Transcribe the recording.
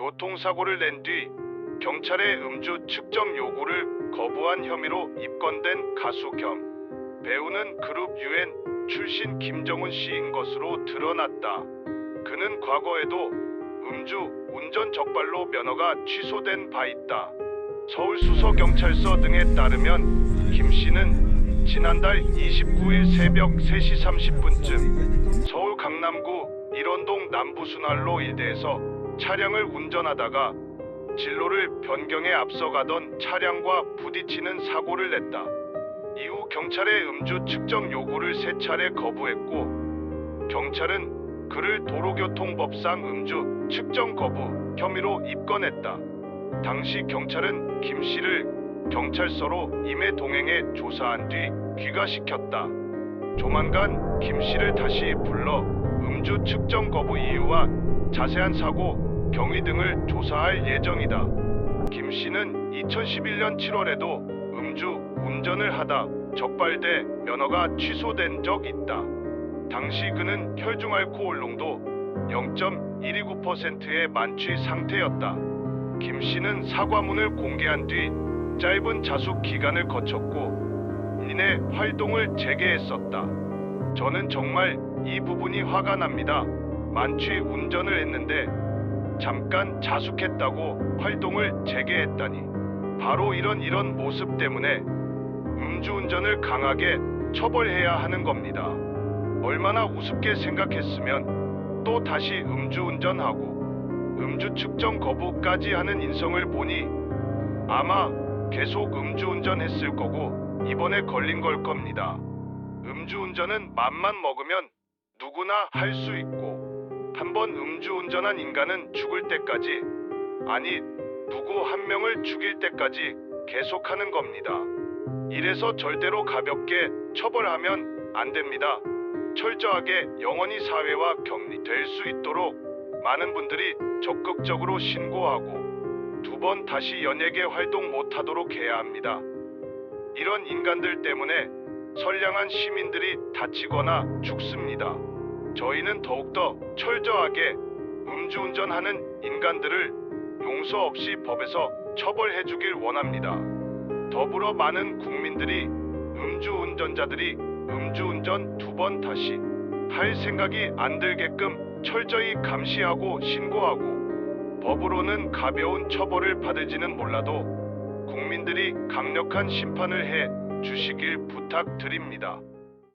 교통사고를 낸 뒤 경찰의 음주 측정 요구를 거부한 혐의로 입건된 가수 겸 배우는 그룹 유엔 출신 김정은 씨인 것으로 드러났다. 그는 과거에도 음주 운전 적발로 면허가 취소된 바 있다. 서울수서경찰서 등에 따르면 김 씨는 지난달 29일 새벽 3시 30분쯤 서울 강남구 일원동 남부순환로 일대에서 차량을 운전하다가 진로를 변경해 앞서가던 차량과 부딪히는 사고를 냈다. 이후 경찰의 음주 측정 요구를 세 차례 거부했고 경찰은 그를 도로교통법상 음주 측정 거부 혐의로 입건했다. 당시 경찰은 김 씨를 경찰서로 임해 동행해 조사한 뒤 귀가시켰다. 조만간 김 씨를 다시 불러 음주 측정 거부 이유와 자세한 사고 경위 등을 조사할 예정이다. 김 씨는 2011년 7월에도 음주 운전을 하다 적발돼 면허가 취소된 적 있다. 당시 그는 혈중 알코올 농도 0.129%의 만취 상태였다. 김 씨는 사과문을 공개한 뒤 짧은 자숙 기간을 거쳤고 이내 활동을 재개했었다. 저는 정말 이 부분이 화가 납니다. 만취 운전을 했는데 잠깐 자숙했다고 활동을 재개했다니 바로 이런 이런 모습 때문에 음주운전을 강하게 처벌해야 하는 겁니다. 얼마나 우습게 생각했으면 또 다시 음주운전하고 음주 측정 거부까지 하는 인성을 보니 아마 계속 음주운전했을 거고 이번에 걸린 걸 겁니다. 음주운전은 맘만 먹으면 누구나 할 수 있고 한번 음주운전한 인간은 죽을 때까지 아니 누구 한 명을 죽일 때까지 계속하는 겁니다. 이래서 절대로 가볍게 처벌하면 안 됩니다. 철저하게 영원히 사회와 격리될 수 있도록 많은 분들이 적극적으로 신고하고 두 번 다시 연예계 활동 못하도록 해야 합니다. 이런 인간들 때문에 선량한 시민들이 다치거나 죽습니다. 저희는 더욱더 철저하게 음주운전하는 인간들을 용서 없이 법에서 처벌해 주길 원합니다. 더불어 많은 국민들이 음주운전자들이 음주운전 두 번 다시 할 생각이 안 들게끔 철저히 감시하고 신고하고 법으로는 가벼운 처벌을 받을지는 몰라도 국민들이 강력한 심판을 해 주시길 부탁드립니다.